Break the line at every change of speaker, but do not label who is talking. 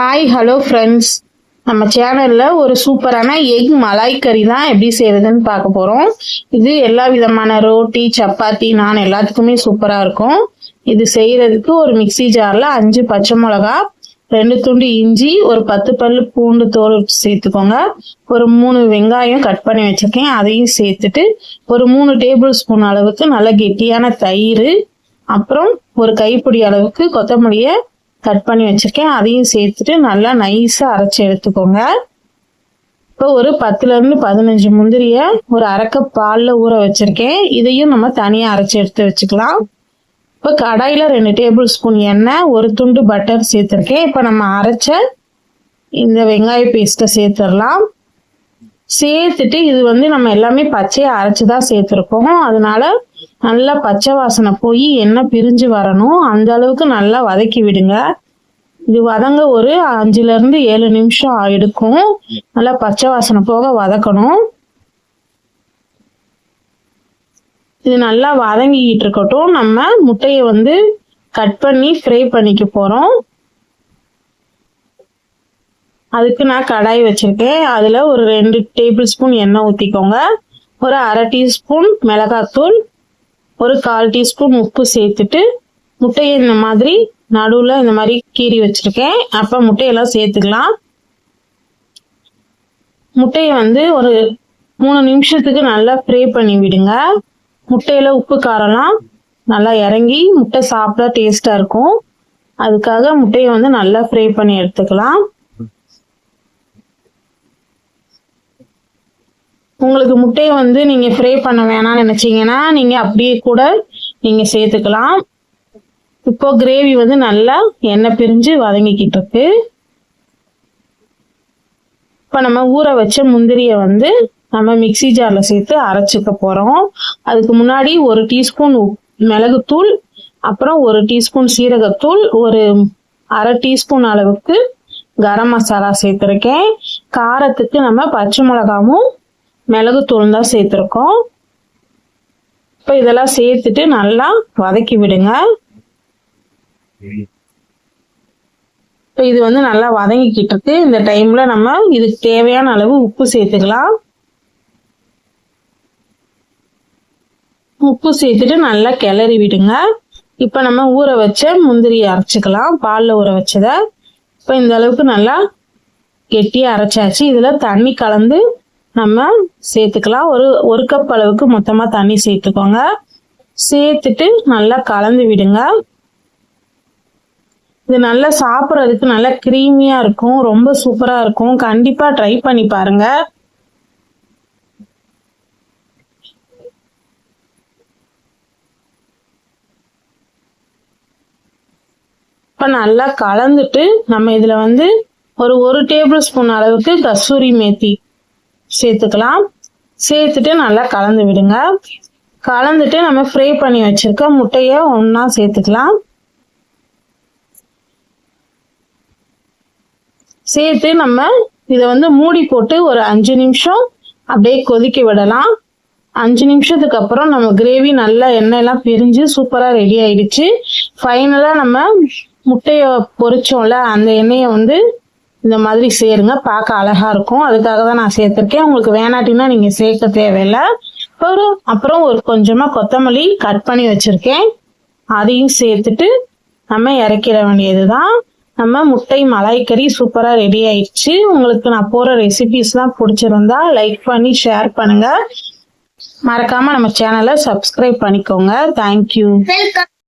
Hi hello friends நம்ம சேனலில் ஒரு சூப்பரான எக் மலாய் கறி தான் எப்படி செய்யறதுன்னு பார்க்க போகிறோம் இது எல்லா விதமான ரோட்டி சப்பாத்தி நான் எல்லாத்துக்குமே சூப்பராக இருக்கும். இது செய்கிறதுக்கு ஒரு மிக்ஸி ஜாரில் அஞ்சு பச்சை மிளகா ரெண்டு துண்டு இஞ்சி ஒரு பத்து பல்லு பூண்டு தோல் சேர்த்துக்கோங்க. ஒரு மூணு வெங்காயம் கட் பண்ணி வச்சுருக்கேன். அதையும் சேர்த்துட்டு ஒரு மூணு டேபிள் ஸ்பூன் அளவுக்கு நல்ல கெட்டியான தயிர் அப்புறம் ஒரு கைப்பிடி அளவுக்கு கொத்தமல்லியை கட் பண்ணி வச்சிருக்கேன். அதையும் சேர்த்துட்டு நல்லா நைஸாக அரைச்சி எடுத்துக்கோங்க. இப்போ ஒரு பத்துலேருந்து பதினஞ்சு முந்திரியை ஒரு அரைக்கப் பாலில் ஊற வச்சிருக்கேன். இதையும் நம்ம தனியாக அரைச்சி எடுத்து வச்சுக்கலாம். இப்போ கடாயில் ரெண்டு டேபிள் ஸ்பூன் எண்ணெய் ஒரு துண்டு பட்டர் சேர்த்துருக்கேன். இப்போ நம்ம அரைச்ச இந்த வெங்காய பேஸ்ட்டை சேர்த்துடலாம். சேர்த்துட்டு இது வந்து நம்ம எல்லாமே பச்சையாக அரைச்சி தான் சேர்த்துருக்கோம். அதனால நல்லா பச்சை வாசனை போய் எண்ணெய் பிரிஞ்சு வரணும். அந்த அளவுக்கு நல்லா வதக்கி விடுங்க. இது வதங்க ஒரு அஞ்சுல இருந்து ஏழு நிமிஷம் எடுக்கும் நல்லா பச்சை வாசனை போக வதக்கணும். இது நல்லா வதங்கிக்கிட்டு இருக்கட்டும். நம்ம முட்டையை வந்து கட் பண்ணி ஃப்ரை பண்ணிக்க போறோம். அதுக்கு நான் கடாய் வச்சிருக்கேன். அதில் ஒரு ரெண்டு டேபிள் ஸ்பூன் எண்ணெய் ஊற்றிக்கோங்க ஒரு அரை டீஸ்பூன் மிளகாத்தூள். ஒரு கால் டீஸ்பூன் உப்பு சேர்த்துட்டு முட்டையை இந்த மாதிரி நடுவில் இந்த மாதிரி கீறி வச்சுருக்கேன். அப்போ முட்டையெல்லாம் சேர்த்துக்கலாம். முட்டையை வந்து ஒரு மூணு நிமிஷத்துக்கு நல்லா ஃப்ரை பண்ணி விடுங்க. முட்டையில் உப்பு காரம்லாம் நல்லா இறங்கி முட்டை சாப்பிட டேஸ்ட்டாக இருக்கும். அதுக்காக முட்டையை வந்து நல்லா ஃப்ரை பண்ணி எடுத்துக்கலாம். உங்களுக்கு முட்டையை வந்து நீங்கள் ஃப்ரை பண்ண வேணாம்னு நினச்சிங்கன்னா நீங்கள் அப்படியே கூட நீங்கள் சேர்த்துக்கலாம். இப்போ கிரேவி வந்து நல்லா எண்ணெய் பிரிஞ்சு வதங்கிக்கிட்டு இருக்கு. இப்போ நம்ம ஊற வச்ச முந்திரியை வந்து நம்ம மிக்சி ஜாரில் சேர்த்து அரைச்சிக்க போகிறோம் அதுக்கு முன்னாடி ஒரு டீஸ்பூன் மிளகுத்தூள் அப்புறம் ஒரு டீஸ்பூன் சீரகத்தூள் ஒரு அரை டீஸ்பூன் அளவுக்கு கரம் மசாலா சேர்த்துருக்கேன். காரத்துக்கு நம்ம பச்சை மிளகாவும் மிளகுத்தூள் தான் சேர்த்துருக்கோம். இப்போ இதெல்லாம் சேர்த்துட்டு நல்லா வதக்கி விடுங்க. இப்போ இது வந்து நல்லா வதங்கிக்கிட்டு இருக்கு. இந்த டைம்ல நம்ம இதுக்கு தேவையான அளவு உப்பு சேர்த்துக்கலாம். உப்பு சேர்த்துட்டு நல்லா கிளறி விடுங்க. இப்போ நம்ம ஊற வச்ச முந்திரியை அரைச்சிக்கலாம். பாலில் ஊற வச்சதை. இப்போ இந்த அளவுக்கு நல்லா கெட்டியாக அரைச்சாச்சு. இதில் தண்ணி கலந்து நம்ம சேர்த்துக்கலாம். ஒரு ஒரு கப் அளவுக்கு மொத்தமாக தண்ணி சேர்த்துக்கோங்க. சேர்த்துட்டு நல்லா கலந்து விடுங்க. இது நல்லா சாப்பிட்றதுக்கு நல்லா க்ரீமியாக இருக்கும். ரொம்ப சூப்பராக இருக்கும். கண்டிப்பாக ட்ரை பண்ணி பாருங்க. இப்போ நல்லா கலந்துட்டு நம்ம இதில் வந்து ஒரு ஒரு டேபிள் ஸ்பூன் அளவுக்கு கஸ்தூரி மேத்தி சேர்த்துக்கலாம். சேர்த்துட்டு நல்லா கலந்து விடுங்க. கலந்துட்டு நம்ம ஃப்ரை பண்ணி வச்சுருக்க முட்டையை ஒன்றா சேர்த்துக்கலாம். சேர்த்து நம்ம இதை வந்து மூடி போட்டு ஒரு அஞ்சு நிமிஷம் அப்படியே கொதிக்க விடலாம். அஞ்சு நிமிஷத்துக்கு அப்புறம் நம்ம கிரேவி நல்லா எண்ணெயெல்லாம் பிரிஞ்சு சூப்பராக ரெடி ஆயிடுச்சு. ஃபைனலாக நம்ம முட்டையை பொரிச்சோம்ல அந்த எண்ணெயை வந்து இந்த மாதிரி சேருங்க பார்க்க அழகா இருக்கும். அதுக்காக தான் நான் சேர்த்துருக்கேன். உங்களுக்கு வேணாட்டினா நீங்கள் சேர்க்க தேவையில்லை. ஒரு அப்புறம் ஒரு கொஞ்சமாக கொத்தமல்லி கட் பண்ணி வச்சுருக்கேன். அதையும் சேர்த்துட்டு நம்ம இறக்கிட வேண்டியது தான் நம்ம முட்டை மலாய்க்கறி சூப்பராக ரெடி ஆயிடுச்சு. உங்களுக்கு நான் போகிற ரெசிபிஸ்லாம் பிடிச்சிருந்தா லைக் பண்ணி ஷேர் பண்ணுங்க. மறக்காம நம்ம சேனலை சப்ஸ்கிரைப் பண்ணிக்கோங்க. தேங்க்யூ